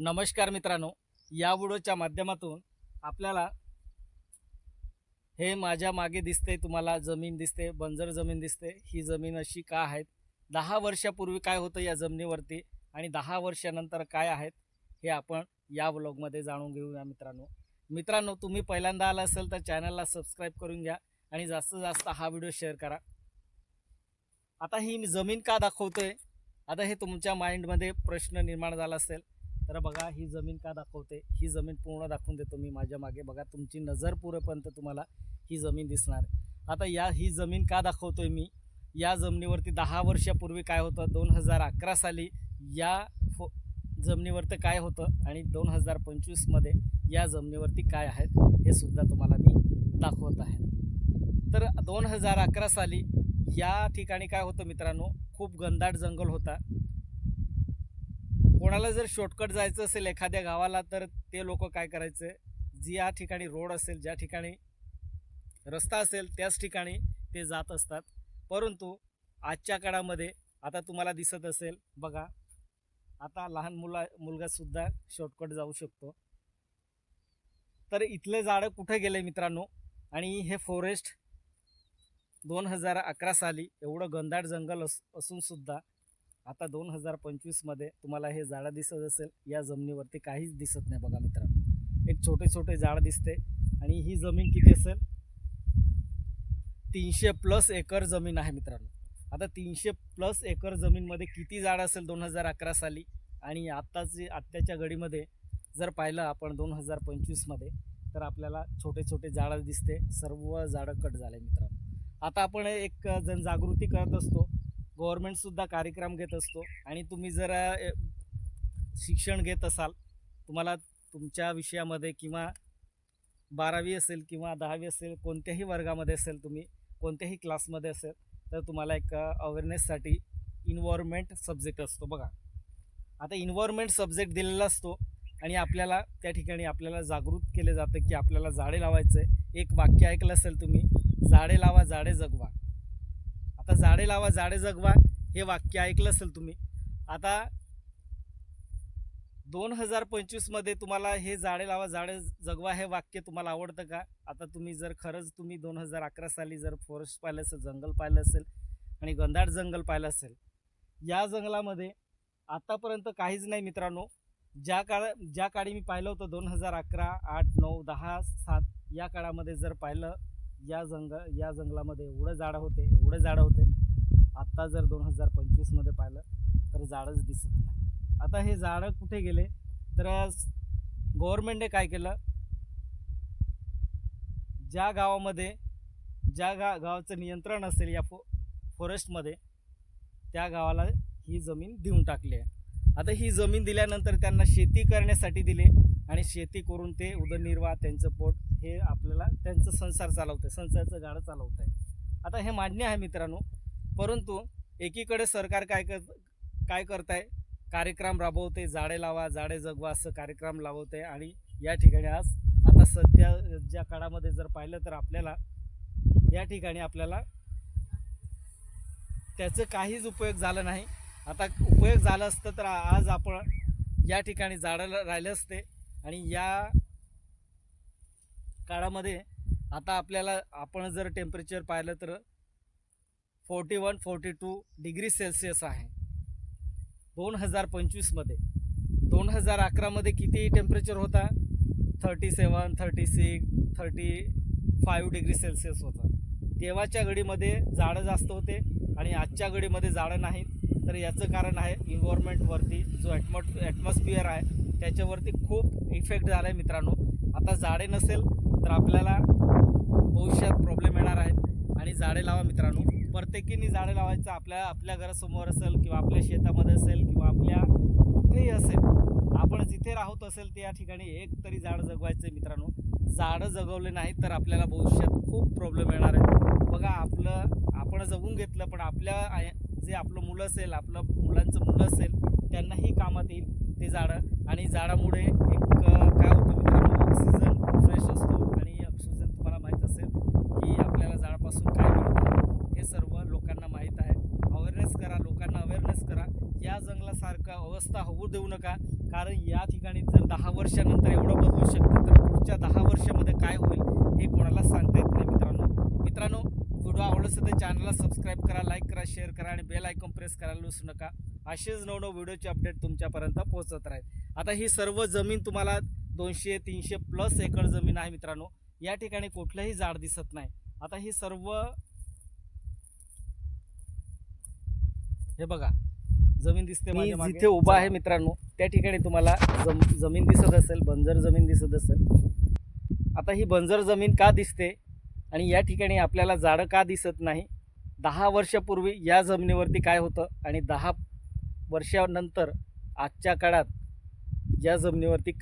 नमस्कार मित्रांनो या व्हिडिओच्या माध्यमातून आपल्याला हे माझ्या मागे दिसते तुम्हाला जमीन दिसते बंजर जमीन दिसते. ही जमीन अशी का आहेत? दहा वर्षापूर्वी काय होतं या जमिनीवरती आणि दहा वर्षानंतर काय आहेत हे आपण या व्लॉगमध्ये जाणून घेऊया मित्रांनो. मित्रांनो तुम्ही पहिल्यांदा आला असेल तर चॅनलला सबस्क्राईब करून घ्या आणि जास्तीत जास्त हा व्हिडिओ शेअर करा. आता ही मी जमीन का दाखवतोय? आता हे तुमच्या माइंडमध्ये प्रश्न निर्माण झाला असेल. तर बघा ही जमीन का दाखवते? ही जमीन पूर्ण दाखवून देतो मी माझ्या मागे. बघा तुमची नजर पुरेपर्यंत तुम्हाला ही जमीन दिसणार. आता या ही जमीन का दाखवतोय मी? या जमिनीवरती दहा वर्षापूर्वी काय होतं? दोन हजार अकरा साली या फो जमिनीवरती काय होतं? आणि दोन हजार पंचवीसमध्ये या जमिनीवरती काय आहेत? हे सुद्धा तुम्हाला मी दाखवत आहे. तर दोन हजार अकरा साली या ठिकाणी काय होतं मित्रांनो? खूप गंदाट जंगल होता. कोणाला जर शॉर्टकट जायचं असेल एखाद्या गावाला तर ते लोक काय करायचे? जी या ठिकाणी रोड असेल ज्या ठिकाणी रस्ता असेल त्याच ठिकाणी ते जात असतात. परंतु आजच्या काळामध्ये आता तुम्हाला दिसत असेल बघा आता लहान मुला मुलगासुद्धा शॉर्टकट जाऊ शकतो. तर इथले झाडं कुठे गेले मित्रांनो? आणि हे फॉरेस्ट दोन हजार अकरा साली एवढं गंधाट जंगल अस असूनसुद्धा आता दोन हजार पंचवीसमध्ये तुम्हाला हे झाडं दिसत असेल या जमिनीवरती काहीच दिसत नाही बघा मित्रांनो. एक छोटे छोटे झाड दिसते आणि ही जमीन किती असेल? तीनशे प्लस एकर जमीन आहे मित्रांनो. आता तीनशे प्लस एकर जमीनमध्ये किती झाड असेल दोन हजार अकरा साली? आणि आत्ताची आत्ताच्या घडीमध्ये जर पाहिलं आपण दोन हजार पंचवीसमध्ये तर आपल्याला छोटे छोटे झाडं दिसते. सर्व झाडं कट झाले मित्रांनो. आता आपण एक जनजागृती करत असतो. गव्हर्मेंटसुद्धा कार्यक्रम घेत असतो. आणि तुम्ही जर शिक्षण घेत असाल तुम्हाला तुमच्या विषयामध्ये किंवा बारावी असेल किंवा दहावी असेल कोणत्याही वर्गामध्ये असेल तुम्ही कोणत्याही क्लासमध्ये असेल तर तुम्हाला एक अवेअरनेससाठी इन्व्हॉर्मेंट सब्जेक्ट असतो बघा. आता इन्व्हॉर्मेंट सब्जेक्ट दिलेला असतो आणि आपल्याला त्या ठिकाणी आपल्याला जागृत केले जातं की आपल्याला झाडे लावायचं आहे एक वाक्य ऐकलं असेल तुम्ही झाडे लावा झाडे जगवा. आता झाडे लावा झाडे जगवा हे वाक्य ऐकलं असेल तुम्ही. आता दोन हजार पंचवीसमध्ये तुम्हाला हे झाडे लावा झाडे जगवा हे वाक्य तुम्हाला आवडतं का? आता तुम्ही जर खरंच तुम्ही दोन हजार अकरा साली जर फॉरेस्ट पाहिलं असेल जंगल पाहिलं असेल आणि गंधाड जंगल पाहिलं असेल या जंगलामध्ये आत्तापर्यंत काहीच नाही मित्रांनो. ज्या काळ ज्या काळी मी पाहिलं होतं दोन हजार अकरा आठ नऊ दहा सात या काळामध्ये जर पाहिलं या जंग या जंगलामध्ये एवढं झाडं होते एवढं झाडं होते. आत्ता जर दोन हजार पंचवीसमध्ये पाहिलं तर झाडंच दिसत नाही. आता हे झाडं कुठे गेले? तर गव्हर्मेंटने काय केलं? ज्या गावामध्ये ज्या गा गावाचं नियंत्रण असेल या फो फॉरेस्टमध्ये त्या गावाला ही जमीन देऊन टाकली आहे. आता ही जमीन दिल्यानंतर त्यांना शेती करण्यासाठी दिले आणि शेती करून ते उदरनिर्वाह त्यांचं पोट हे आपल्याला त्यांचं संसार चालवते संसारचं गाडं चालवत आहे आता हे मान्य आहे मित्रांनो परंतु एकीकडे सरकार काय कर काय करत आहे कार्यक्रम राबवते झाडे लावा झाडे जगवा असं कार्यक्रम लावते आणि या ठिकाणी आज आता सध्या ज्या काळामध्ये जर पाहिलं तर आपल्याला या ठिकाणी आपल्याला त्याचं काहीच उपयोग झाला नाही. आता उपयोग झाला असतं तर आज आपण या ठिकाणी झाडं राहिले असते आणि या काळामध्ये आता आपल्याला आपण जर टेम्परेचर पाहिलं तर forty one forty two degree Celsius आहे. दोन हजार पंचवीसमध्ये दोन हजार अकरामध्ये किती टेम्परेचर होता? Thirty seven thirty six thirty five degree Celsius होता. तेव्हाच्या घडीमध्ये झाडं जास्त होते आणि आजच्या घडीमध्ये झाडं नाहीत. तर याचं कारण आहे इन्व्हायरमेंटवरती जो ॲटमॉ ॲटमॉस्फिअर आहे त्याच्यावरती खूप इफेक्ट झाला आहे मित्रांनो. आता झाडे नसेल तर आपल्याला भविष्यात प्रॉब्लेम येणार आहेत. आणि झाडे लावा मित्रांनो. प्रत्येकीने झाडे लावायचं आपल्या आपल्या घरासमोर असेल किंवा आपल्या शेतामध्ये असेल किंवा आपल्या कुठेही असेल. आपण जिथे राहत असेल त्या ठिकाणी एक तरी झाड जगवायचं मित्रांनो. झाडं जगवले नाहीत तर आपल्याला भविष्यात खूप प्रॉब्लेम येणार आहे. बघा आपलं आपण जगून घेतलं पण आपल्या जे आपलं मुलं असेल आपलं मुलांचं मुलं असेल त्यांनाही कामात येईल ते झाडं. आणि झाडामुळे एक काय होतं सीझन ऑक्सिजन फ्रेश असतो. आणि ऑक्सिजन तुम्हाला माहीत असेल की आपल्याला झाडापासून काय मिळतं? हे सर्व लोकांना माहीत आहे. अवेअरनेस करा लोकांना अवेअरनेस करा. या जंगलासारखा अवस्था होऊ देऊ नका. कारण या ठिकाणी जर दहा वर्षानंतर एवढं बदलू शकतं तर पुढच्या दहा वर्षामध्ये काय होईल हे कोणाला सांगता येत नाही मित्रांनो. मित्रांनो व्हिडिओ आवडत असेल तर चॅनलला सबस्क्राईब करा लाईक करा शेअर करा आणि बेल आयकॉन प्रेस करायला विसरू नका. असेच नवनव व्हिडिओचे अपडेट तुमच्यापर्यंत पोहोचत राहील. आता ही सर्व जमीन तुम्हाला दोनशे तीनशे प्लस एकर जमीन आहे मित्रांनो. या ठिकाणी कुठलंही झाड दिसत नाही. आता ही सर्व हे बघा जमीन दिसते जिथे उभा आहे मित्रांनो त्या ठिकाणी तुम्हाला जम जमीन दिसत असेल बंजर जमीन दिसत असेल. आता ही बंजर जमीन का दिसते? आणि या ठिकाणी आपल्याला झाडं का दिसत नाही? दहा वर्षापूर्वी या जमिनीवरती काय होतं? आणि दहा वर्षानंतर आजच्या काळात या जमिनीवरती